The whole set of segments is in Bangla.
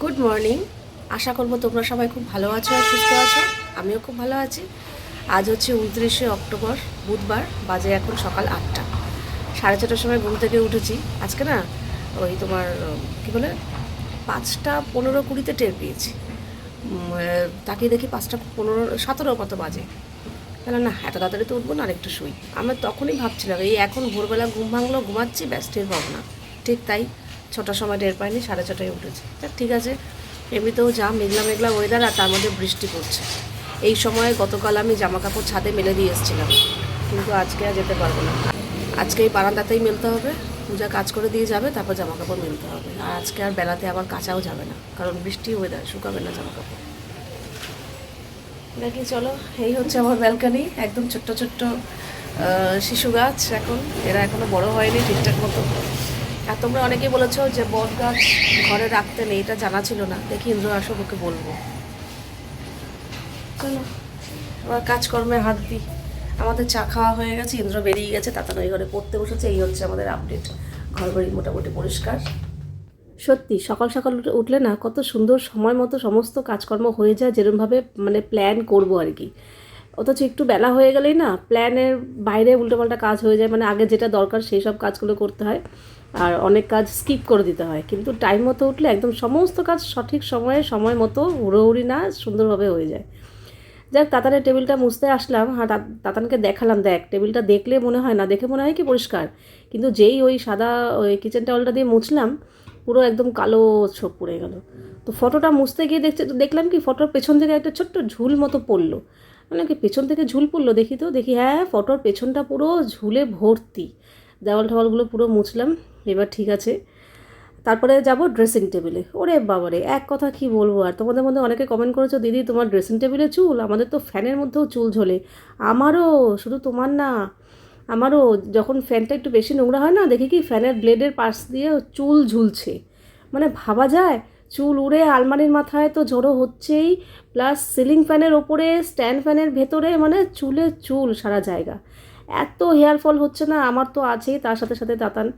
গুড মর্নিং আশা করব তোমরা সবাই খুব ভালো আছো আর সুস্থ আছো। আমিও খুব ভালো আছি। আজ হচ্ছে উনত্রিশে অক্টোবর, বুধবার, বাজে এখন সকাল আটটা। সাড়ে ছটার সময় ঘুম থেকে উঠেছি। আজকে না, ওই তোমার, কী বলে, পাঁচটা পনেরো কুড়িতে টের পেয়েছি। তাকে দেখি পাঁচটা পনেরো সতেরো কত বাজে। কেন না, এত তাড়াতাড়ি তো উঠবো না আর একটু শুই। আমি তখনই ভাবছিলাম, এই এখন ভোরবেলা ঘুম ভাঙলো, ঘুমাচ্ছি ব্যাস টের পাবো না। ঠিক তাই ছটার সময় টের পাইনি, সাড়ে ছটায় উঠেছে। তা ঠিক আছে, এমনিতেও যা মেঘলা মেঘলা ওয়েদার আর তার মধ্যে বৃষ্টি পড়ছে। এই সময় গতকাল আমি জামা কাপড় ছাদে মেলে দিয়ে এসেছিলাম, কিন্তু আজকে আর যেতে পারব না। আজকে এই বারান্দাতেই মেলতে হবে, পূজা কাজ করে দিয়ে যাবে, তারপর জামা কাপড় মেলতে হবে। আর আজকে আর বেলাতে আবার কাঁচাও যাবে না, কারণ বৃষ্টি ওয়েদার শুকাবে না জামা কাপড় নাকি চলো, এই হচ্ছে আমার ব্যালকানি একদম ছোট্ট ছোট্ট শিশু গাছ এখন, এরা এখনও বড় হয়নি ঠিকঠাক মতো। আর তোমরা অনেকে বলেছ যে বট গাছ ঘরে রাখতে নেই, এটা জানা ছিল না। দেখি ইন্দ্র আসো ওকে বলব। চলো, আবার কাজকর্মে হাত দিই। আমাদের চা খাওয়া হয়ে গেছে, ইন্দ্র বেরিয়ে গেছে, তাতানো ঘরে পড়তে বসেছে, এই হচ্ছে আমাদের আপডেট ঘর বাড়ি মোটামুটি পরিষ্কার। সত্যি, সকাল সকাল উঠে- উঠলে না কত সুন্দর সময় মতো সমস্ত কাজকর্ম হয়ে যায়, যেরমভাবে মানে প্ল্যান করব আর কি। অথচ একটু বেলা হয়ে গেলেই না প্ল্যানের বাইরে উল্টোপাল্টা কাজ হয়ে যায় মানে আগে যেটা দরকার সেই সব কাজগুলো করতে হয়। আর অনেক কাজ স্কিপ করে দিতে হয়। কিন্তু টাইম মতো উঠলে একদম সমস্ত কাজ সঠিক সময়ে, সময় মতো হুড়োহুড়ি না সুন্দরভাবে হয়ে যায়। যাক, তাতানের টেবিলটা মুছতে আসলাম। হ্যাঁ তাতানকে দেখালাম, দেখ, টেবিলটা দেখলে মনে হয় না, দেখে মনে হয় কি পরিষ্কার। কিন্তু যেই ওই সাদা ওই কিচেন টাওয়ালটা দিয়ে মুছলাম, পুরো একদম কালো ছোপ পড়ে গেল। তো ফটোটা মুছতে গিয়ে দেখতে দেখলাম কি ফটোর পেছন থেকে একটা ছোট্ট ঝুল মতো পড়ল। মানে কি পেছন থেকে ঝুল পড়ল? দেখি তো, দেখি হ্যাঁ ফটোর পেছনটা পুরো ঝুলে ভর্তি। দেওয়াল ঠাওয়ালগুলো পুরো মুছলাম, এবার ঠিক আছে। তারপরে যাব ড্রেসিং টেবিলে ওরে বাবারে, এক কথা কি বলব আর? তোমাদের মধ্যে অনেকে কমেন্ট করেছ, দিদি, তোমার ড্রেসিং টেবিলে চুল? আমাদের তো ফ্যানের মধ্যেও চুল ঝোলে। আমারও, শুধু তোমার না। আমারও, যখন ফ্যানটা একটু বেশি নোংরা হয় না, দেখি কি ফ্যানের ব্লেডের পাশ দিয়ে চুল ঝুলছে। মানে ভাবা যায়, চুল উড়ে আলমারির মাথায় তো ঝড়ো হচ্ছেই। প্লাস সিলিং ফ্যানের ওপরে স্ট্যান্ড ফ্যানের ভেতরে মানে চুলে চুল সারা জায়গা। এত হেয়ার ফল হচ্ছে না, আমার তো আছেই, তার সাথে সাথে দাতান।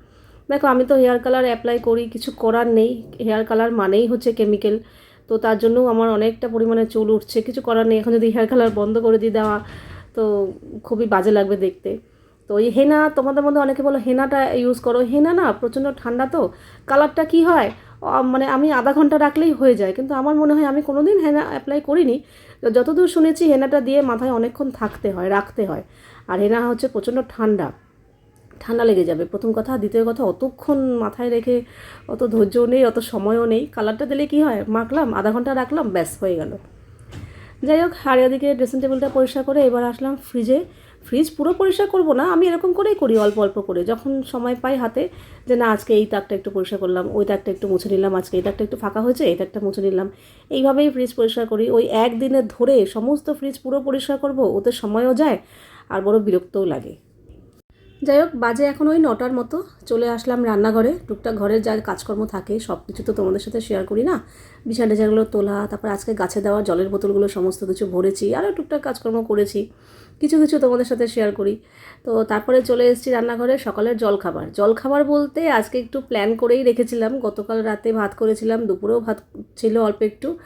দেখো, আমি তো হেয়ার কালার অ্যাপ্লাই করি, কিছু করার নেই। হেয়ার কালার মানেই হচ্ছে কেমিক্যাল তো তার জন্যও আমার অনেকটা পরিমাণে চুল উঠছে, কিছু করার নেই। এখন যদি হেয়ার কালার বন্ধ করে দিয়ে দেওয়া, তো খুবই বাজে লাগবে দেখতে। তো এই হেনা, তোমাদের মধ্যে অনেকে বলো হেনাটা ইউজ করো। হেনা না, প্রচণ্ড ঠান্ডা তো। কালারটা কি হয়? মানে আমি আধা ঘণ্টা রাখলেই হয়ে যায়। কিন্তু আমার মনে হয় আমি কোনোদিন হেনা অ্যাপ্লাই করিনি। যতদূর শুনেছি, হেনাটা দিয়ে মাথায় অনেকক্ষণ থাকতে হয়, রাখতে হয়। আর হেনা হচ্ছে প্রচণ্ড ঠান্ডা। ঠান্ডা লেগে যাবে। প্রথম কথা। দ্বিতীয় কথা, অতক্ষণ মাথায় রেখে অত ধৈর্যও নেই, অত সময়ও নেই। কালারটা দিলে কি হয়? মাখলাম, আধা ঘণ্টা রাখলাম, ব্যাস, হয়ে গেল। যাই হোক, আর এদিকে ড্রেসিং টেবিলটা পরিষ্কার করে এবার আসলাম ফ্রিজে ফ্রিজ পুরো পরিষ্কার করব না, আমি এরকম করেই করি, অল্প অল্প করে। যখন সময় পাই হাতে, যে না, আজকে এই তাকটা একটু পরিষ্কার করলাম, ওই তাকটা একটু মুছে নিলাম, আজকে এই তাকটা একটু ফাঁকা হয়েছে, এই তাকটা মুছে নিলাম। এইভাবেই ফ্রিজ পরিষ্কার করি। ওই একদিনে ধরে সমস্ত ফ্রিজ পুরো পরিষ্কার করব, ওতে সময়ও যায় আর বড় বিরক্তও লাগে। যাই হোক, বাজে এখন ওই নটার মতো। চলে আসলাম রান্নাঘরে। টুকটাক ঘরের যা কাজকর্ম থাকে সব কিছু তো তোমাদের সাথে শেয়ার করি না? বিছানা টেছানাগুলো তোলা, তারপর আজকে গাছে দেওয়া জলের বোতলগুলো, সমস্ত কিছু ভরেছি, আরও টুকটাক কাজকর্ম করেছি। কিছু কিছু তোমাদের সাথে শেয়ার করি। তো তারপরে চলে এসেছি রান্নাঘরে সকালের জলখাবার। জলখাবার বলতে আজকে একটু প্ল্যান করেই রেখেছিলাম। গতকাল রাতে ভাত করেছিলাম, দুপুরেও ভাত ছিল অল্প একটু।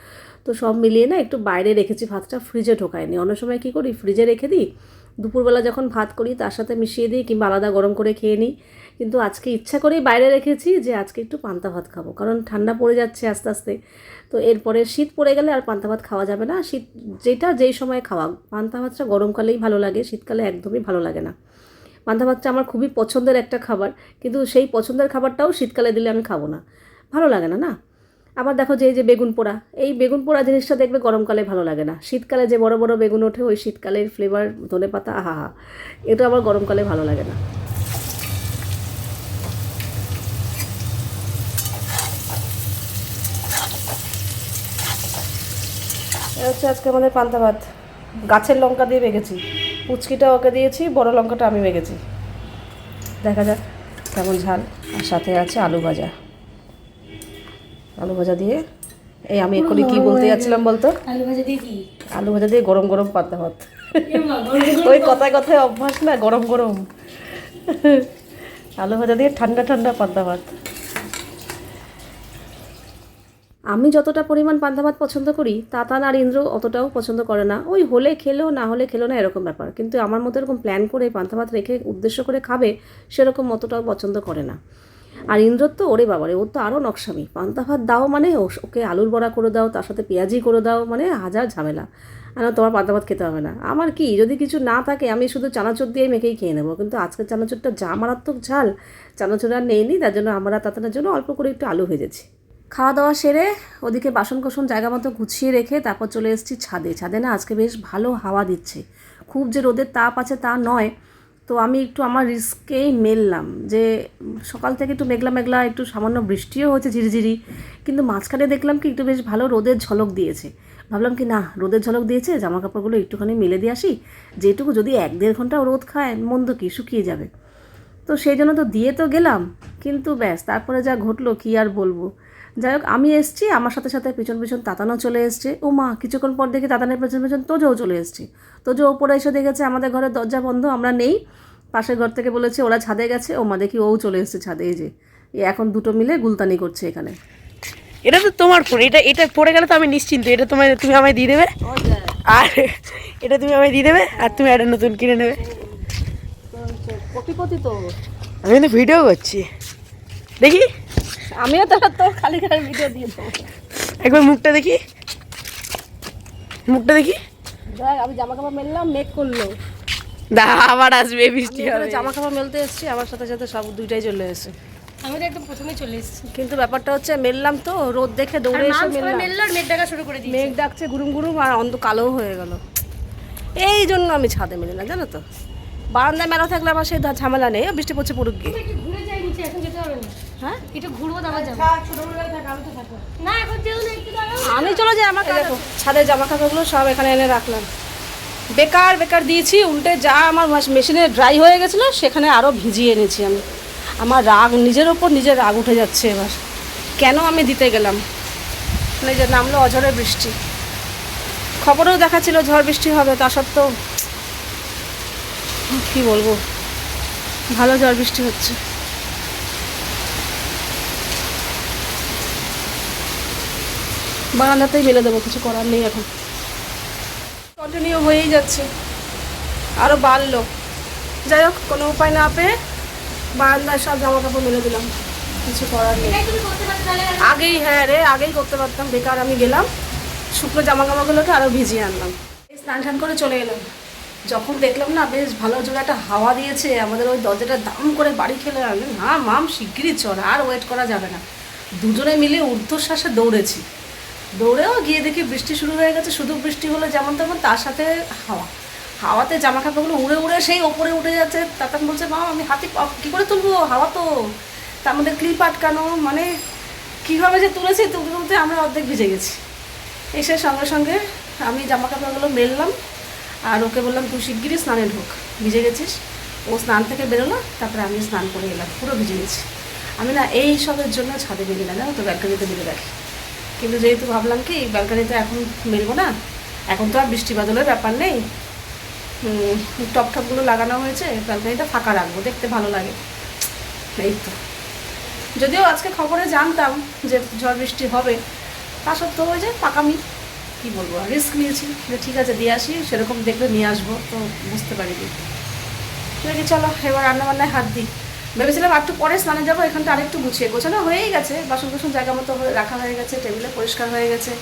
তো সব মিলিয়ে না একটু বাইরে রেখেছি, ভাতটা ফ্রিজে ঢোকায়নি। অন্য সময় কী করি? ফ্রিজে রেখে দিই দুপুরবেলা যখন ভাত করি, তার সাথে মিশিয়ে দিই কিংবা আলাদা গরম করে খেয়ে নিই। কিন্তু আজকে ইচ্ছা করেই বাইরে রেখেছি যে আজকে একটু পান্তা ভাত খাব, কারণ ঠান্ডা পড়ে যাচ্ছে আস্তে আস্তে। তো এরপরে শীত পড়ে গেলে আর পান্তা ভাত খাওয়া যাবে না। শীত যেটা যেই সময় খাওয়া পান্তা ভাতটা গরমকালেই ভালো লাগে, শীতকালে একদমই ভালো লাগে না। পান্তা ভাতটা আমার খুবই পছন্দের একটা খাবার, কিন্তু সেই পছন্দের খাবারটাও শীতকালে দিলে আমি খাব না। ভালো লাগে না না? আবার দেখো যে এই যে বেগুন পোড়া, এই বেগুন পোড়া জিনিসটা দেখবে গরমকালে ভালো লাগে না। শীতকালে যে বড় বড় বেগুন ওঠে, ওই শীতকালের ফ্লেভার ধনে পাতা, আহা হা এটা আবার গরমকালে ভালো লাগে না। হচ্ছে আজকে আমাদের পান্তা ভাত। গাছের লঙ্কা দিয়ে মেখেছি পুচকিটা ওকে দিয়েছি, বড় লঙ্কাটা আমি মেখেছি দেখা যাক কেমন ঝাল। আর সাথে আছে আলু ভাজা। আলু ভাজা দিয়ে। এই আমি এক্ষুনি কি বলতে যাচ্ছিলাম বলতো? আলু ভাজা দিয়ে কি? আলু ভাজা দিয়ে গরম গরম পান্তা ভাত। ওই কথায় কথায় অভ্যাস না গরম গরম। আলু ভাজা দিয়ে ঠান্ডা ঠান্ডা পান্তা ভাত। আমি যতটা পরিমাণ পান্তা ভাত পছন্দ করি তাতান আর ইন্দ্র অতটাও পছন্দ করে না। ওই হলে খেলো না হলে খেলো না এরকম ব্যাপার। কিন্তু আমার মতো এরকম প্ল্যান করে পান্তা ভাত রেখে উদ্দেশ্য করে খাবে সেরকম অতটাও পছন্দ করে না। আর ইন্দ্রর তো, ওরে বাবারে, ওর তো আরও নকশামি। পান্তা ভাত দাও মানে ওকে আলুর বড়া করে দাও, তার সাথে পেঁয়াজি করে দাও মানে হাজার ঝামেলা। আর তোমার পান্তা ভাত খেতে হবে না। আমার কি, যদি কিছু না থাকে, আমি শুধু চানাচুর দিয়ে মেখেই খেয়ে নেব। কিন্তু আজকের চানাচুরটা যা মারাত্মক ঝাল, চানাচুর আর নেই নি তার জন্য আমরা তাতানোর জন্য অল্প করে একটু আলু ভেজেছি। খাওয়া দাওয়া সেরে ওদিকে বাসন কোসন জায়গা মতো গুছিয়ে রেখে তারপর চলে এসেছি ছাদে। ছাদে না, আজকে বেশ ভালো হাওয়া দিচ্ছে। খুব যে রোদের তাপ আছে তা নয় তো আমি একটু আমার রিস্কেই মেললাম যে সকাল থেকে একটু মেঘলা মেঘলা, একটু সামান্য বৃষ্টিও হয়েছে, ঝিরিঝিরি। কিন্তু মাঝখানে দেখলাম কি, একটু বেশ ভালো রোদের ঝলক দিয়েছে। ভাবলাম কি, না, রোদের ঝলক দিয়েছে জামা কাপড়গুলো একটুখানি মেলে দিয়ে আসি। যেটুকু যদি এক দেড় ঘন্টাও রোদ খায়, মন্দ কি, শুকিয়ে যাবে। তো সেই জন্য তো দিয়ে তো গেলাম, কিন্তু ব্যাস, তারপরে যা ঘটলো, কি আর বলব? যাই হোক আমি এসছি আমার সাথে সাথে পিছন পিছন তাতানো চলে এসছে। ও মা কিছুক্ষণ পর দেখি তাতানের পেছন পিছন তোজোও চলে এসছে। তোজো ওপরে এসে দেখেছে আমাদের ঘরের দরজা বন্ধ আমরা নেই। পাশের ঘর থেকে বলেছে ওরা ছাদে গেছে। ও মা দেখি ও চলে এসছে ছাদে এই যে। এখন দুটো মিলে গুলতানি করছে এখানে। এটা তো তোমার ফোন এটা এটা পড়ে গেলে তো আমি নিশ্চিন্ত এটা তোমার তুমি আমায় দিয়ে দেবে? আর এটা তুমি আমায় দিয়ে দেবে আর তুমি একটা নতুন কিনে নেবে। আমি কিন্তু ভিডিও করছি। দেখি। আমিও তো তোর খালি খালি ভিডিও দিয়ে দেবো। একবার মুখটা দেখি। মুখটা দেখি। দেখ আমি জামা কাপড় মেললাম মেক করল। দা আবার আসবে বৃষ্টি আমি হবে। জামা কাপড় মেলতে এসেছি আমার সাথে সাথে সব দুইটাই চলে এসেছে। আমি তো একদম প্রথমে চলে এসেছি। কিন্তু ব্যাপারটা হচ্ছে মেললাম তো রোদ দেখে দৌড়ে এসে মেললাম। মেললো আর মেঘ ডাকা শুরু করে দিই মেঘ ডাকছে গুরুম গুরুম আর অন্ধ কালো হয়ে গেল। এই জন্য আমি ছাদে মেলি না জানো তো? বারান্দায় মেলা থাকলে আমার সেই ঝামেলা নেই ও বৃষ্টি পড়ছে পড়ুক গিয়ে। নিচে এখন যেতে হবে না। হ্যাঁ? একটু ঘুরবো তারপর যাব। না এখন যেও না একটু আমি চলে যাই আমার দেখো ছাদের জামা কাপড়গুলো সব এখানে এনে রাখলাম। বেকার বেকার দিয়েছি উল্টে যা আমার মেশিনে ড্রাই হয়ে গেছিল সেখানে আরও ভিজিয়ে এনেছি আমি। আমার রাগ নিজের ওপর নিজের রাগ উঠে যাচ্ছে এবার। কেন আমি দিতে গেলাম? মানে যে নামলো অঝরে বৃষ্টি। খবরেও দেখাচ্ছিল ঝড় বৃষ্টি হবে তা সত্ত্বেও কি বলব? ভালো ঝড় বৃষ্টি হচ্ছে। বারান্দাতেই মেলে দেবো, কিছু করার নেই এখন। কন্টিনিউ হয়েই যাচ্ছে। আরও বাড়লো। যাই হোক, কোনো উপায় না পেয়ে বারান্দায় সব জামা কাপড় মেলে দিলাম। কিছু করার নেই। আগেই হ্যাঁ রে, আগেই করতে পারতাম। বেকার আমি গেলাম, শুকনো জামা কাপড়গুলোকে আরও ভিজিয়ে আনলাম। স্নান টান করে চলে এলাম। যখন দেখলাম না, বেশ ভালো জোরে একটা হাওয়া দিয়েছে, আমাদের ওই দরজাটা দাম করে বাড়ি খেলে না মাম শিগগিরই চল, আর ওয়েট করা যাবে না। দুজনে মিলে ঊর্ধ্বশ্বাসে দৌড়েছি। দৌড়েও গিয়ে দেখি বৃষ্টি শুরু হয়ে গেছে, শুধু বৃষ্টি হলো যেমন তেমন তার সাথে হাওয়া। হাওয়াতে জামা কাপড়গুলো উড়ে উড়ে সেই ওপরে উঠে যাচ্ছে। তাতান বলছে, মা, আমি হাতে কী করে তুলবো? হাওয়া তো। তার মধ্যে ক্লিপ আটকানো মানে কীভাবে যে তুলেছি তুলতে তুলতে আমরা অর্ধেক ভিজে গেছি। এসে সঙ্গে সঙ্গে আমি জামা কাপড়গুলো মেললাম আর ওকে বললাম, তুই শিগগিরই স্নানে ঢোক, ভিজে গেছিস। ও স্নান থেকে বেরোলো, তারপরে আমি স্নান করে এলাম, পুরো ভিজে গেছি। আমি না এই সবের জন্য ছাদে বেরি না, জানো তো, ব্যালকানিতে বেরিয়ে রাখি কিন্তু যেহেতু ভাবলাম কি ব্যালকানিতে এখন মেলবো না, এখন তো আর বৃষ্টি বাদলের ব্যাপার নেই। টপ টপগুলো লাগানো হয়েছে ব্যালকানিটা ফাঁকা রাখব, দেখতে ভালো লাগে। এই তো। যদিও আজকে খবরে জানতাম যে ঝড় বৃষ্টি হবে, তা সত্ত্বেও ওই যে পাকামি কী বলব রিস্ক নিয়েছি। যে ঠিক আছে, দিয়ে আসি, সেরকম দেখলে নিয়ে আসব, তো বুঝতে পারিনি। চলো, এবার রান্নাবান্নায় হাত দিই। ভেবেছিলাম একটু পরে স্নানে যাব, এখানটা আরেকটু গুছিয়ে। গোছানো হয়েই গেছে বাসন কুসন জায়গা মতো রাখা হয়ে গেছে টেবিলে পরিষ্কার হয়ে গেছে।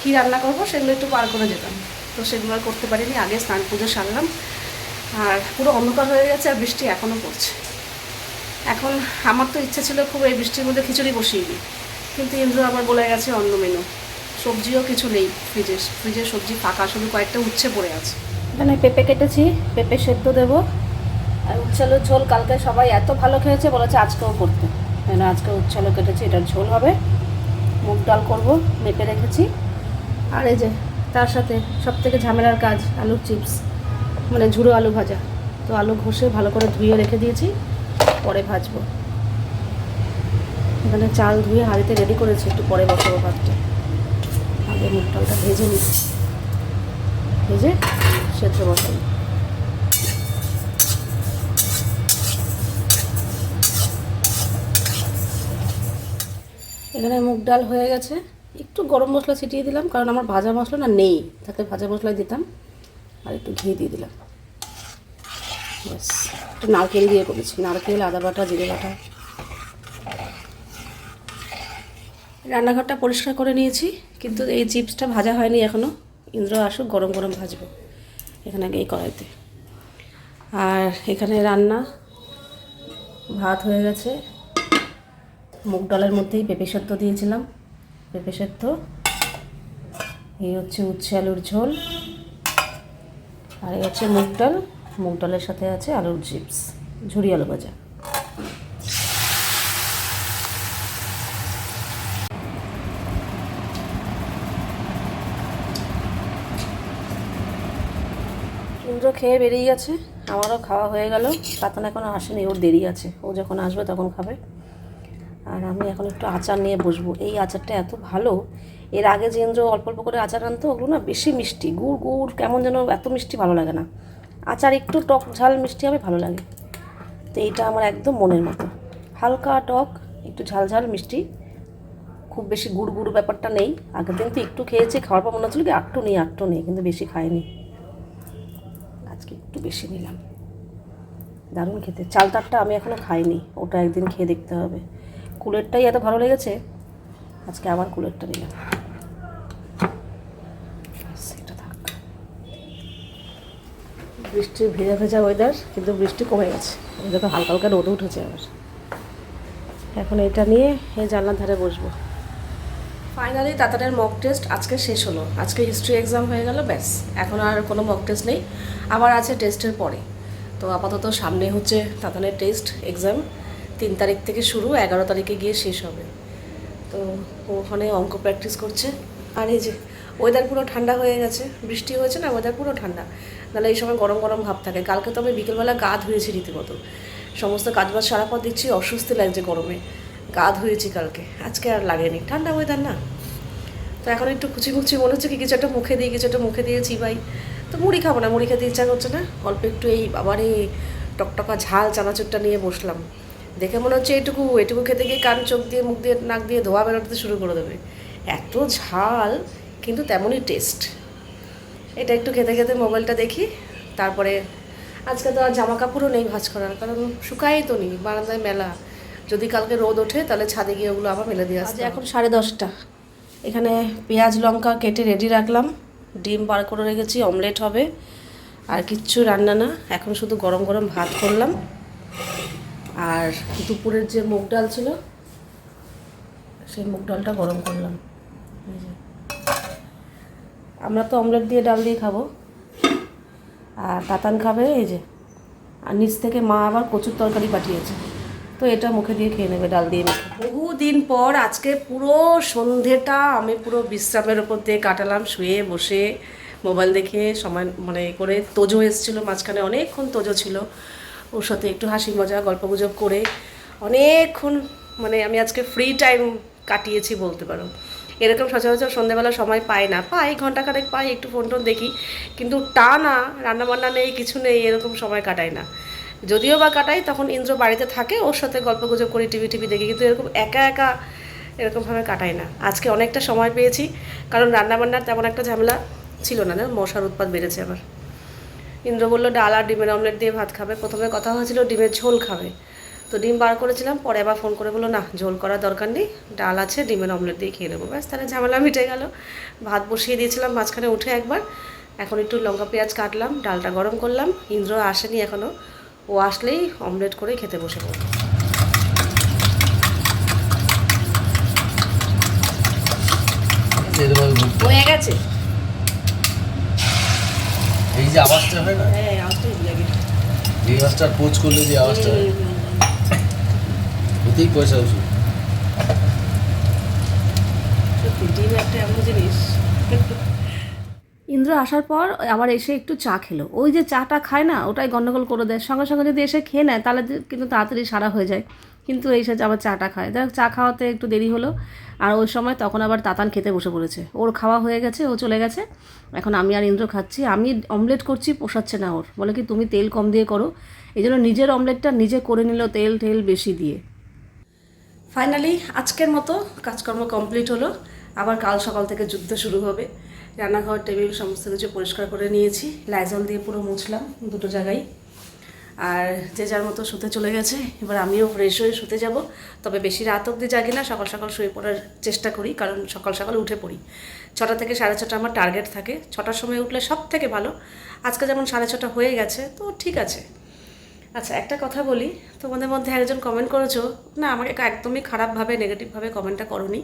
কী রান্না করব সেগুলো একটু পার করে যেতাম। তো সেগুলো আর করতে পারিনি, আগে স্নান পুজো সারলাম। আর পুরো অন্ধকার হয়ে গেছে আর বৃষ্টি এখনও পড়ছে। এখন আমার তো ইচ্ছে ছিল খুব এই বৃষ্টির মধ্যে খিচুড়ি বসিয়ে দিই। কিন্তু ইন্দ্র আবার বলে গেছে অন্য মেনু সবজিও কিছু নেই ফ্রিজে ফ্রিজে সবজি ফাঁকা, শুধু কয়েকটা উচ্ছে পড়ে আছে। এখানে পেঁপে কেটেছি, পেঁপে সেদ্ধ দেবো। উচ্ছালোর ঝোল কালকে সবাই এত ভালো খেয়েছে, বলেছে আজকেও করতে। কেন আজকে উচ্ছালো কেটেছি, এটার ঝোল হবে। মুগ ডাল করব, মেপে রেখেছি। আর এই যে, তার সাথে সব থেকে ঝামেলার কাজ, আলুর চিপস মানে ঝুড়ো আলু ভাজা। তো আলু ঘষে ভালো করে ধুয়ে রেখে দিয়েছি, পরে ভাজবো। এখানে চাল ধুয়ে হাঁড়িতে রেডি করেছি, একটু পরে বসাবো ভাতটা। আগে মুগ ডালটা ভেজে নিচ্ছি ভেজে সেদ্ধ বসাবো। এখানে মুগ ডাল হয়ে গেছে। একটু গরম মশলা ছিটিয়ে দিলাম, কারণ আমার ভাজা মশলা না নেই। তাতে ভাজা মশলা দিতাম, আর একটু ঘি দিয়ে দিলাম। ব্যাস, একটু নারকেল দিয়ে করেছি। নারকেল, আদা বাটা, জিরে বাটা। রান্নাঘরটা পরিষ্কার করে নিয়েছি, কিন্তু এই চিপসটা ভাজা হয়নি এখনও ইন্দ্র আসুক, গরম গরম ভাজবো এখানে এই কড়াইতে। আর এখানে রান্না ভাত হয়ে গেছে। মুগ ডালের মধ্যেই পেঁপে সেদ্ধ দিয়েছিলাম। পেঁপে সেদ্ধ এই হচ্ছে উচ্ছে আলুর ঝোল। আর এই হচ্ছে মুগ ডাল। মুগ ডালের সাথে আছে আলুর চিপস। ঝুরি আলু ভাজা। ইন্দ্র খেয়ে বেরিয়ে গেছে। আমারও খাওয়া হয়ে গেল। তাতান এখনও আসেনি, ওর দেরি আছে। ও যখন আসবে তখন খাবে। আর আমি এখন একটু আচার নিয়ে বসবো। এই আচারটা এত ভালো। এর আগে যে ইন্দ্র অল্প অল্প করে আচার আনতো, ওগুলো না বেশি মিষ্টি, গুড় গুড়, কেমন যেন এত মিষ্টি ভালো লাগে না। আচার একটু টক, ঝাল মিষ্টি হবে, ভালো লাগে। তো এইটা আমার একদম মনের মতো। হালকা টক, একটু ঝাল ঝাল মিষ্টি। খুব বেশি গুড় গুড় ব্যাপারটা নেই। আগের দিন তো একটু খেয়েছি, খাওয়ার পর মনে হচ্ছিল কি আটটু নেই আটটু নেই, কিন্তু বেশি খাইনি। আজকে একটু বেশি নিলাম। দারুণ খেতে। চাল চালতারটা আমি এখনও খাইনি। ওটা একদিন খেয়ে দেখতে হবে। কুলেরটাই এত ভালো লেগেছে? আজকে আবার কুলেরটা নিলাম বৃষ্টির ভেজা ভেজা ওয়েদার কিন্তু বৃষ্টি কমে গেছে। দেখো হালকা হালকা রোদ উঠেছে আবার। এখন এটা নিয়ে এই জানলার ধারে বসবো। ফাইনালি তাতারের মক টেস্ট আজকে শেষ হলো। আজকে হিস্ট্রি এক্সাম হয়ে গেল, ব্যাস। এখন আর কোনো মক টেস্ট নেই। আবার আছে টেস্টের পরে। তো আপাতত সামনে হচ্ছে তাতানের টেস্ট এক্সাম তিন তারিখ থেকে শুরু, এগারো তারিখে গিয়ে শেষ হবে। তো ওখানে অঙ্ক প্র্যাকটিস করছে। আর এই যে ওয়েদার পুরো ঠান্ডা হয়ে গেছে, বৃষ্টি হয়েছে না ওয়েদার পুরো ঠান্ডা। নাহলে এই সময় গরম গরম ভাব থাকে। কালকে তো আমি বিকেলবেলা গা ধুয়েছি রীতিমতো। সমস্ত কাজবাজ সারা পর দিচ্ছি অস্বস্তি লাগছে গরমে। গা ধুয়েছি কালকে। আজকে আর লাগেনি। ঠান্ডা ওয়েদার না। তো এখন একটু কুচি কুচি মনে হচ্ছে কি, কিছু একটা মুখে দিয়ে কিছু একটা মুখে দিয়ে চিবাই। তো মুড়ি খাব না, মুড়ি খেতে ইচ্ছা করছে না। অল্প একটু এই আবার এই টকটকা ঝাল চানাচুরটা নিয়ে বসলাম। দেখে মনে হচ্ছে এইটুকু এটুকু খেতে গিয়ে কান চোখ দিয়ে মুখ দিয়ে নাক দিয়ে ধোয়া বেরোতে শুরু করে দেবে। এত ঝাল কিন্তু তেমনই টেস্ট এটা একটু খেতে খেতে মোবাইলটা দেখি তারপরে আজকে তো আর জামা কাপড়ও নেই ভাঁজ করার কারণ শুকাই তো নেই বারান্দায় মেলা। যদি কালকে রোদ ওঠে তাহলে ছাদে গিয়ে ওগুলো আবার মেলে দিয়ে আসতে এখন সাড়ে দশটা। এখানে পেঁয়াজ লঙ্কা কেটে রেডি রাখলাম। ডিম বার করে রেখেছি অমলেট হবে। আর কিচ্ছু রান্না না এখন শুধু গরম গরম ভাত করলাম। আর দুপুরের যে মুগ ডাল ছিল, সেই মুগ ডালটা গরম করলাম। আমরা তো অমলেট দিয়ে ডাল দিয়ে খাব। আর তাতান খাবে, এই যে। আর নিচ থেকে মা আবার কচুর তরকারি পাঠিয়েছে। তো এটা মুখে দিয়ে খেয়ে নেবে, ডাল দিয়ে মেখে। বহু দিন পর আজকে পুরো সন্ধেটা আমি পুরো বিশ্রামের ওপর দিয়ে কাটালাম, শুয়ে বসে মোবাইল দেখে সময় মানে করে তোজো এসেছিল, মাঝখানে অনেকক্ষণ তোজো ছিল। ওর সাথে একটু হাসি মজা, গল্প গুজব করে অনেকক্ষণ মানে আমি আজকে ফ্রি টাইম কাটিয়েছি বলতে পারো। এরকম সচরাচর সন্ধ্যেবেলা সময় পাই না। পাই ঘণ্টা খানেক পাই, একটু ফোন টোন দেখি, কিন্তু টা না, রান্নাবান্না নেই, কিছু নেই, এরকম সময় কাটাই না। যদিও বা কাটাই, তখন ইন্দ্র বাড়িতে থাকে, ওর সাথে গল্প গুজব করি, টিভি টিভি দেখি, কিন্তু এরকম একা একা এরকমভাবে কাটাই না। আজকে অনেকটা সময় পেয়েছি, কারণ রান্নাবান্নার তেমন একটা ঝামেলা ছিল না না, মশার উৎপাত বেড়েছে আবার। ইন্দ্র বলল ডাল আর ডিমের অমলেট দিয়ে ভাত খাবে। প্রথমে কথা হয়েছিল ডিমের ঝোল খাবে। তো ডিম বার করেছিলাম পরে আবার ফোন করে বলল না ঝোল করার দরকার নেই ডাল আছে ডিমের অমলেট দিয়ে খেয়ে নেব। ব্যাস তাহলে ঝামেলা মিটে গেল। ভাত বসিয়ে দিয়েছিলাম মাঝখানে উঠে একবার। এখন একটু লঙ্কা পেঁয়াজ কাটলাম ডালটা গরম করলাম। ইন্দ্র আসেনি এখনও ও আসলেই অমলেট করে খেতে বসে পড়ব হয়ে গেছে? এই যে আওয়াজটা হয় না? হ্যাঁ লাগে এই আওয়াজটা পোচ করলে যে আওয়াজটা হয়। ওতেই পয়সা ওষুধ ডিম একটা এমন জিনিস। ইন্দ্র আসার পর আবার এসে একটু চা খেলো। ওই যে চাটা খায় না ওটাই গন্ডগোল করে দেয়। সঙ্গে সঙ্গে যদি এসে খেয়ে নেয় তাহলে কিন্তু তাড়াতাড়ি সারা হয়ে যায়। কিন্তু এসে আবার চাটা খায়। দেখ, চা খাওয়াতে একটু দেরি হলো, আর ওই সময় তখন আবার তাতান খেতে বসে পড়েছে। ওর খাওয়া হয়ে গেছে, ও চলে গেছে। এখন আমি আর ইন্দ্র খাচ্ছি। আমি অমলেট করছি, পোষাচ্ছে না ওর। বলে কি, তুমি তেল কম দিয়ে করো। এই জন্য নিজের অমলেটটা নিজে করে নিল তেল টেল বেশি দিয়ে। ফাইনালি আজকের মতো কাজকর্ম কমপ্লিট হলো। আবার কাল সকাল থেকে যুদ্ধ শুরু হবে। রান্নাঘর, টেবিল, সমস্ত কিছু পরিষ্কার করে নিয়েছি। লাইজল দিয়ে পুরো মুছলাম দুটো জায়গায়। আর যে যার মতো শুতে চলে গেছে, এবার আমিও ফ্রেশ হয়ে শুতে যাব। তবে বেশি রাত অব্দি জাগি না, সকাল সকাল শুয়ে পড়ার চেষ্টা করি, কারণ সকাল সকাল উঠে পড়ি। ছটা থেকে সাড়ে ছটা আমার টার্গেট থাকে। ছটার সময় উঠলে সব থেকে ভালো। আজকে যেমন সাড়ে ছটা হয়ে গেছে, তো ঠিক আছে। আচ্ছা একটা কথা বলি। তোমাদের মধ্যে একজন কমেন্ট করেছ। না, আমাকে একদমই খারাপভাবে নেগেটিভভাবে কমেন্টটা করনি।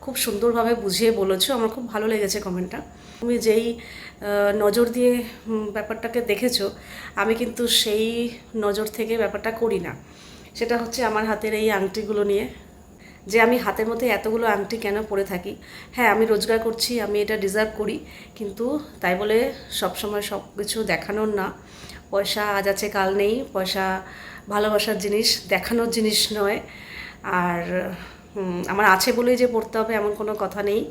খুব সুন্দরভাবে বুঝিয়ে বলেছ। আমার খুব ভালো লেগেছে কমেন্টটা তুমি যেই নজর দিয়ে ব্যাপারটাকে দেখেছ, আমি কিন্তু সেই নজর থেকে ব্যাপারটা করি না। সেটা হচ্ছে আমার হাতের এই আংটিগুলো নিয়ে। যে আমি হাতের মধ্যে এতগুলো আংটি কেন পরে থাকি? হ্যাঁ আমি রোজগার করছি, আমি এটা ডিজার্ভ করি। কিন্তু তাই বলে সবসময় সব কিছু দেখানোর না। পয়সা আজ আছে, কাল নেই। পয়সা ভালোবাসার জিনিস, দেখানোর জিনিস নয়। আর আমার আছে বলেই যে পড়তে হবে এমন কোনো কথা নেই।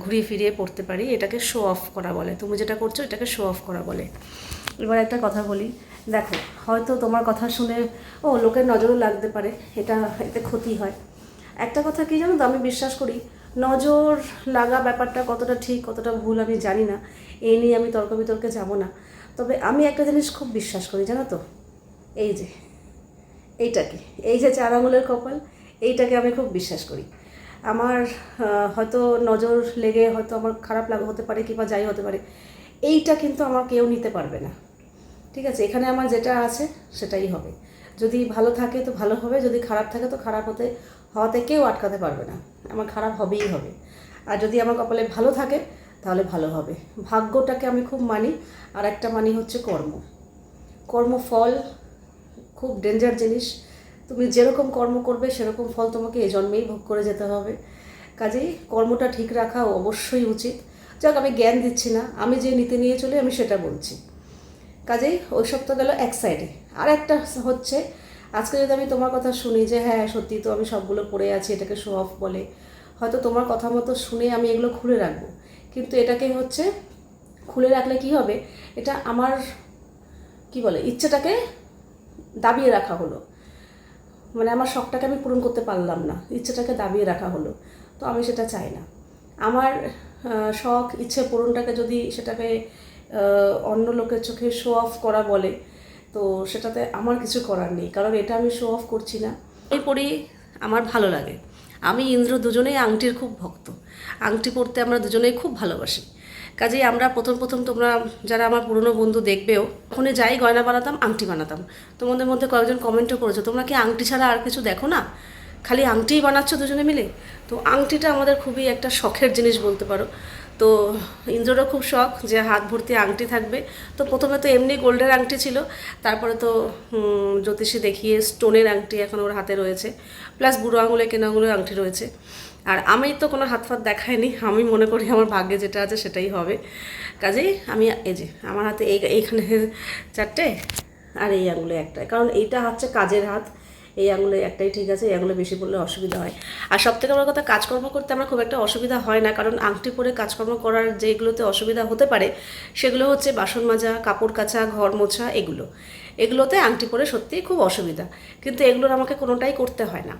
ঘুরিয়ে ফিরিয়ে পড়তে পারি। এটাকে শো অফ করা বলে। তুমি যেটা করছ এটাকে শো অফ করা বলে। এবার একটা কথা বলি। দেখো, হয়তো তোমার কথা শুনে, ও, লোকের নজরও লাগতে পারে। এটা, এতে ক্ষতি হয়। একটা কথা কি জানো তো? আমি বিশ্বাস করি, নজর লাগা ব্যাপারটা কতটা ঠিক, কতটা ভুল আমি জানি না। এই নিয়ে আমি তর্ক বিতর্কে যাব না। তবে আমি একটা জিনিস খুব বিশ্বাস করি, জানো তো? এই যে, এইটাকে, এই যে চার আঙুলের কপাল, এইটাকে আমি খুব বিশ্বাস করি। আমার হয়তো নজর লেগে হয়তো আমার খারাপ লাগা, হতে পারে কিংবা যাই হতে পারে, এইটা কিন্তু আমার কেউ নিতে পারবে না। ঠিক আছে, এখানে আমার যেটা আছে সেটাই হবে। যদি ভালো থাকে তো ভালো হবে, যদি খারাপ থাকে তো খারাপ হতে, হওয়াতে কেউ আটকাতে পারবে না। আমার খারাপ হবেই হবে। আর যদি আমার কপালে ভালো থাকে তাহলে ভালো হবে। ভাগ্যটাকে আমি খুব মানি, আর একটা মানি হচ্ছে কর্ম। কর্মফল খুব ডেঞ্জার জিনিস। তুমি যেরকম কর্ম করবে, সেরকম ফল তোমাকে এ জন্মেই ভোগ করে যেতে হবে। কাজেই কর্মটা ঠিক রাখা অবশ্যই উচিত। যাক, আমি জ্ঞান দিচ্ছি না। আমি যে নীতি নিয়ে চলি, আমি সেটা বলছি। কাজেই ওই সব তো গেল এক সাইডে আর একটা হচ্ছে, আজকে যদি আমি তোমার কথা শুনি যে হ্যাঁ সত্যি তো আমি সবগুলো পড়ে আছি, এটাকে শো অফ বলে, হয়তো তোমার কথা মতো শুনে আমি এগুলো খুলে রাখব। কিন্তু এটাকে হচ্ছে খুলে রাখলে কি হবে? এটা আমার, কি বলে, ইচ্ছেটাকে দাবিয়ে রাখা হলো। মানে আমার শখটাকে আমি পূরণ করতে পারলাম না। ইচ্ছেটাকে দাবিয়ে রাখা হলো। তো আমি সেটা চাই না। আমার শখ, ইচ্ছে পূরণটাকে যদি সেটাকে অন্য লোকের চোখে শো অফ করা বলে, তো সেটাতে আমার কিছু করার নেই। কারণ এটা আমি শো অফ করছি না। এই পরেই আমার ভালো লাগে। আমি ইন্দ্র দুজনেই আংটির খুব ভক্ত। আংটি পরতে আমরা দুজনেই খুব ভালোবাসি। কাজেই আমরা প্রথম প্রথম তোমরা যারা আমার পুরনো বন্ধু দেখবেও, ওখানে যাই গয়না বানাতাম, আংটি বানাতাম। তোমাদের মধ্যে কয়েকজন কমেন্টও করেছ, তোমরা কি আংটি ছাড়া আর কিছু দেখো না? খালি আংটিই বানাচ্ছ দুজনে মিলে? তো আংটিটা আমাদের খুবই একটা শখের জিনিস বলতে পারো। তো ইন্দ্ররও খুব শখ যে হাত ভর্তি আংটি থাকবে। তো প্রথমে তো এমনি গোল্ডের আংটি ছিল, তারপরে তো জ্যোতিষী দেখিয়ে স্টোনের আংটি এখন ওর হাতে রয়েছে, প্লাস বুড়ো আঙুলে, কেনা আঙুলের আংটি রয়েছে। আর আমি তো কোনো হাত ফাত দেখাইনি, আমি মনে করি আমার ভাগ্যে যেটা আছে সেটাই হবে। কাজেই আমি, এই যে, আমার হাতে এই, এইখানে চারটে, আর এই আঙুলে একটা, কারণ এইটা হচ্ছে কাজের হাত। এই আঙুলে একটাই ঠিক আছে, এই আঙুলে বেশি পড়লে অসুবিধা হয়। আর সব থেকে বড় কথা, কাজকর্ম করতে আমার খুব একটা অসুবিধা হয় না, কারণ আংটি পরে কাজকর্ম করার যেগুলোতে অসুবিধা হতে পারে, সেগুলো হচ্ছে বাসন মাজা, কাপড় কাচা, ঘর মোছা, এগুলো। এগুলোতে আংটি পরে সত্যিই খুব অসুবিধা, কিন্তু এগুলোর আমাকে কোনোটাই করতে হয় না।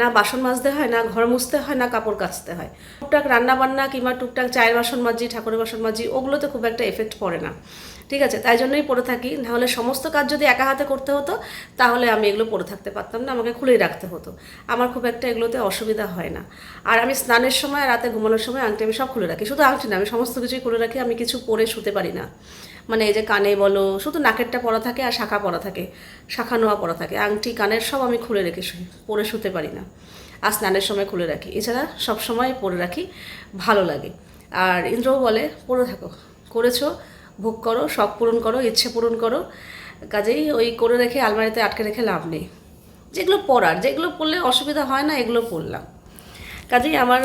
না বাসন মাজতে হয়, না ঘর মুছতে হয়, না কাপড় কাচতে হয়। টুকটাক রান্না বান্না কিংবা টুকটাক চায়ের বাসন মাজি, ঠাকুরের বাসন মাজি, ওগুলোতে খুব একটা এফেক্ট পড়ে না। ঠিক আছে, তাই জন্যই পড়ে থাকি। নাহলে সমস্ত কাজ যদি একা হাতে করতে হতো, তাহলে আমি এগুলো পড়ে থাকতে পারতাম না, আমাকে খুলেই রাখতে হতো। আমার খুব একটা এগুলোতে অসুবিধা হয় না। আর আমি স্নানের সময় রাতে ঘুমানোর সময় আংটি আমি সব খুলে রাখি। শুধু আংটি না, আমি সমস্ত কিছুই খুলে রাখি, আমি কিছু পরে শুতে পারি না। মানে এই যে কানে বলো, শুধু নাকেরটা পরা থাকে আর শাখা পরা থাকে, শাখা নোয়া পরা থাকে। আংটি, কানের সব আমি খুলে রেখে পরে শুতে পারি না। আর স্নানের সময় খুলে রাখি। এছাড়া সব সময় পরে রাখি, ভালো লাগে। আর ইন্দ্রও বলে পরে থাকো, করেছ? ভোগ করো, শখ পূরণ করো, ইচ্ছে পূরণ করো। কাজেই ওই করে রেখে আলমারিতে আটকে রেখে লাভ নেই। যেগুলো পড়ার, যেগুলো পড়লে অসুবিধা হয় না, এগুলো পড়লাম। কাজেই আমার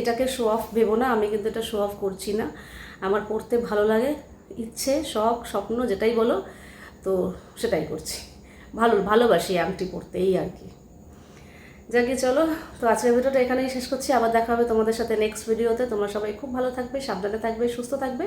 এটাকে শো অফ ভেবো না, আমি কিন্তু এটা শো অফ করছি না। আমার পড়তে ভালো লাগে, ইচ্ছে, শখ, স্বপ্ন, যেটাই বলো, তো সেটাই করছি। ভালো, ভালোবাসি আংটি পড়তে এই আর কি। যাকে চলো, তো আজকের ভিডিওটা এখানেই শেষ করছি। আবার দেখা হবে তোমাদের সাথে নেক্সট ভিডিওতে তোমরা সবাই খুব ভালো থাকবে, সাবধানে থাকবে, সুস্থ থাকবে।